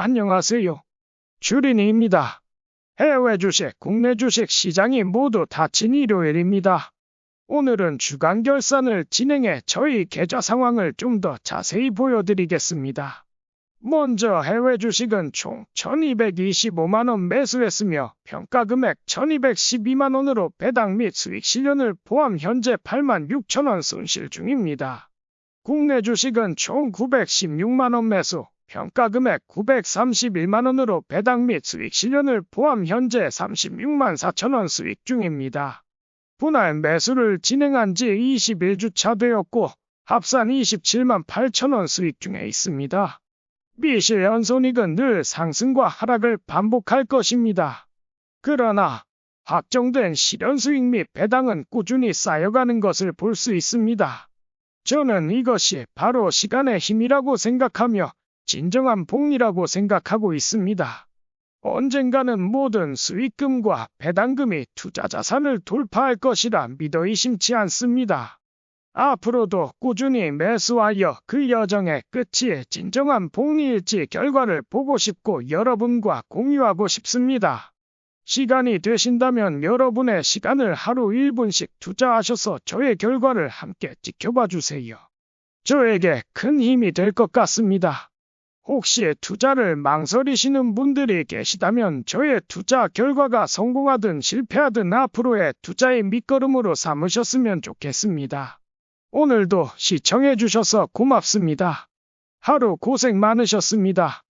안녕하세요. 주린이입니다. 해외 주식, 국내 주식 시장이 모두 닫힌 일요일입니다. 오늘은 주간 결산을 진행해 저희 계좌 상황을 좀 더 자세히 보여드리겠습니다. 먼저 해외 주식은 총 1225만원 매수했으며 평가 금액 1212만원으로 배당 및 수익 실현을 포함 현재 8만 6천원 손실 중입니다. 국내 주식은 총 916만원 매수, 평가 금액 931만원으로 배당 및 수익 실현을 포함 현재 36만 4천원 수익 중입니다. 분할 매수를 진행한 지 21주차 되었고 합산 27만 8천원 수익 중에 있습니다. 미실 연손익은 늘 상승과 하락을 반복할 것입니다. 그러나 확정된 실현 수익 및 배당은 꾸준히 쌓여가는 것을 볼 수 있습니다. 저는 이것이 바로 시간의 힘이라고 생각하며 진정한 복리라고 생각하고 있습니다. 언젠가는 모든 수익금과 배당금이 투자 자산을 돌파할 것이라 믿어 의심치 않습니다. 앞으로도 꾸준히 매수하여 그 여정의 끝이 진정한 복리일지 결과를 보고 싶고 여러분과 공유하고 싶습니다. 시간이 되신다면 여러분의 시간을 하루 1분씩 투자하셔서 저의 결과를 함께 지켜봐 주세요. 저에게 큰 힘이 될 것 같습니다. 혹시 투자를 망설이시는 분들이 계시다면 저의 투자 결과가 성공하든 실패하든 앞으로의 투자의 밑거름으로 삼으셨으면 좋겠습니다. 오늘도 시청해주셔서 고맙습니다. 하루 고생 많으셨습니다.